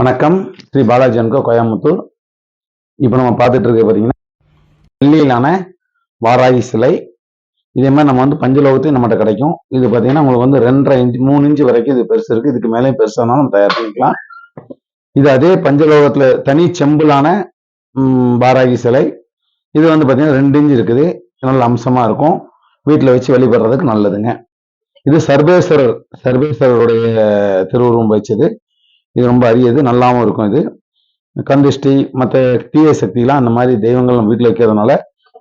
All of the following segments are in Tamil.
வணக்கம். Sri Balaji and co Coimbatore. இப்போ நம்ம பார்த்துட்டு இருக்க பார்த்தீங்கன்னா வெள்ளியிலான வாராகி சிலை. இதே மாதிரி நம்ம வந்து பஞ்சலோகத்தையும் நம்மகிட்ட கிடைக்கும். இது பார்த்தீங்கன்னா உங்களுக்கு வந்து ரெண்டரை இன்ச்சு மூணு இன்ச்சு வரைக்கும் இது பெருசு இருக்கு. இதுக்கு மேலே பெருசானாலும் நம்ம தயார் பண்ணிக்கலாம். இது அதே பஞ்சலோகத்தில் தனி செம்பிளான வாராகி சிலை. இது வந்து பார்த்தீங்கன்னா ரெண்டு இன்ச்சு இருக்குது. நல்ல அம்சமாக இருக்கும். வீட்டில் வச்சு வழிபடுறதுக்கு நல்லதுங்க. இது சர்வேஸ்வரர் சர்வேஸ்வரருடைய திருவுருவம் வச்சது. இது ரொம்ப அரியது நல்லாவும் இருக்கும் இது. கந்திஷ்டி மற்ற தீய சக்திலாம் அந்த மாதிரி தெய்வங்கள் நம்ம வீட்டில் வைக்கிறதுனால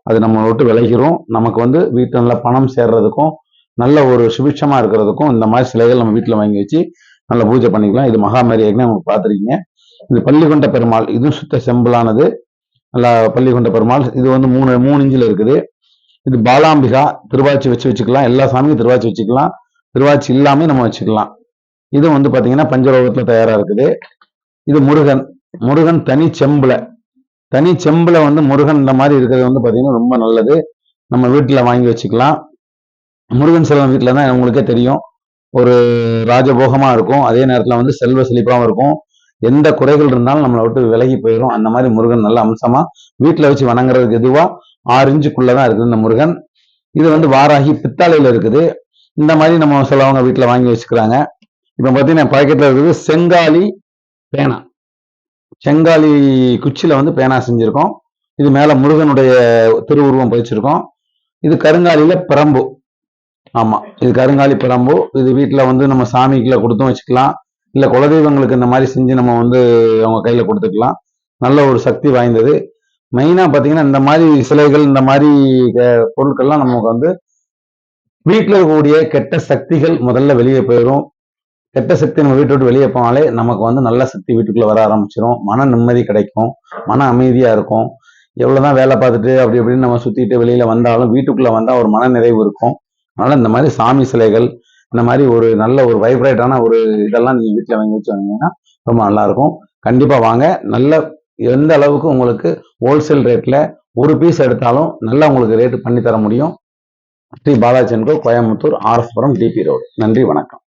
அது நம்ம விட்டு விளைகிறோம் நமக்கு வந்து வீட்டில் நல்லா பணம் சேர்றதுக்கும் நல்ல ஒரு சுபிட்சமாக இருக்கிறதுக்கும் இந்த மாதிரி சிலைகள் நம்ம வீட்டில் வாங்கி வச்சு நல்ல பூஜை பண்ணிக்கலாம். இது மகாமாரி ஏற்கனவே உங்களுக்கு பார்த்துருக்கீங்க. இது பள்ளிகொண்ட பெருமாள். இதுவும் சுத்த செம்பிளானது நல்லா பள்ளிகொண்ட பெருமாள். இது வந்து மூணு மூணு இஞ்சில் இருக்குது. இது பாலாம்பிகா திருவாச்சி வச்சு வச்சுக்கலாம். எல்லா சாமியும் திருவாச்சி வச்சுக்கலாம். திருவாச்சி இல்லாமல் நம்ம வச்சுக்கலாம். இது வந்து பாத்தீங்கன்னா பஞ்சலோகத்துல தயாரா இருக்குது. இது முருகன். முருகன் தனி செம்பில். தனி செம்புல வந்து முருகன் இந்த மாதிரி இருக்கிறது வந்து பாத்தீங்கன்னா ரொம்ப நல்லது. நம்ம வீட்டுல வாங்கி வச்சுக்கலாம். முருகன் செல்வம் வீட்டில் தான் உங்களுக்கே தெரியும். ஒரு ராஜபோகமா இருக்கும். அதே நேரத்துல வந்து செல்வ செழிப்பாவும் இருக்கும். எந்த குறைகள் இருந்தாலும் நம்மளை விட்டு விலகி போயிடும் அந்த மாதிரி முருகன் நல்ல அம்சமா வீட்டுல வச்சு வணங்குறதுக்கு எதுவாக ஆறு இன்ச்சுக்குள்ளதான் இருக்குது இந்த முருகன். இது வந்து வாராகி பித்தாளையில் இருக்குது. இந்த மாதிரி நம்ம சிலவங்க வீட்டில் வாங்கி வச்சுக்கிறாங்க. இப்போ பாத்தீங்கன்னா பாக்கெட்டில் இருக்குது செங்காலி பேனா. செங்காலி குச்சியில வந்து பேனா செஞ்சிருக்கோம். இது மேல முருகனுடைய திருவுருவம் பதிச்சிருக்கோம். இது கருங்காலியில் பிரம்பு. ஆமா இது கருங்காலி பிரம்பு. இது வீட்டில் வந்து நம்ம சாமிக்குள்ள கொடுத்தும் வச்சுக்கலாம். இல்ல குலதெய்வங்களுக்கு இந்த மாதிரி செஞ்சு நம்ம வந்து அவங்க கையில் கொடுத்துக்கலாம். நல்ல ஒரு சக்தி வாய்ந்தது. மெயினா பாத்தீங்கன்னா இந்த மாதிரி சிலைகள் இந்த மாதிரி பொருட்கள்லாம் நமக்கு வந்து வீட்டில் இருக்கக்கூடிய கெட்ட சக்திகள் முதல்ல வெளியே போயிடும் கெட்ட சக்தி நம்ம வீட்டை விட்டு வெளியே போனாலே நமக்கு வந்து நல்ல சக்தி வீட்டுக்குள்ளே வர ஆரம்பிச்சிடும் மன நிம்மதி கிடைக்கும். மன அமைதியாக இருக்கும். எவ்வளோதான் வேலை பார்த்துட்டு அப்படி இப்படின்னு நம்ம சுற்றிட்டு வெளியில் வந்தாலும் வீட்டுக்குள்ளே வந்தால் ஒரு மன நிறைவு இருக்கும். அதனால் இந்த மாதிரி சாமி சிலைகள் இந்த மாதிரி ஒரு நல்ல ஒரு வைப்ரேட்டான ஒரு இதெல்லாம் நீங்கள் வீட்டில் வாங்கி வச்சு வந்தீங்கன்னா ரொம்ப நல்லாயிருக்கும் கண்டிப்பாக வாங்க. நல்ல எந்த அளவுக்கு உங்களுக்கு ஹோல்சேல் ரேட்டில் ஒரு பீஸ் எடுத்தாலும் நல்லா உங்களுக்கு ரேட்டு பண்ணி தர முடியும். ஸ்ரீ பாலாஜி கோயம்புத்தூர் ஆர்எஸ்புரம் டிபி ரோடு நன்றி வணக்கம்.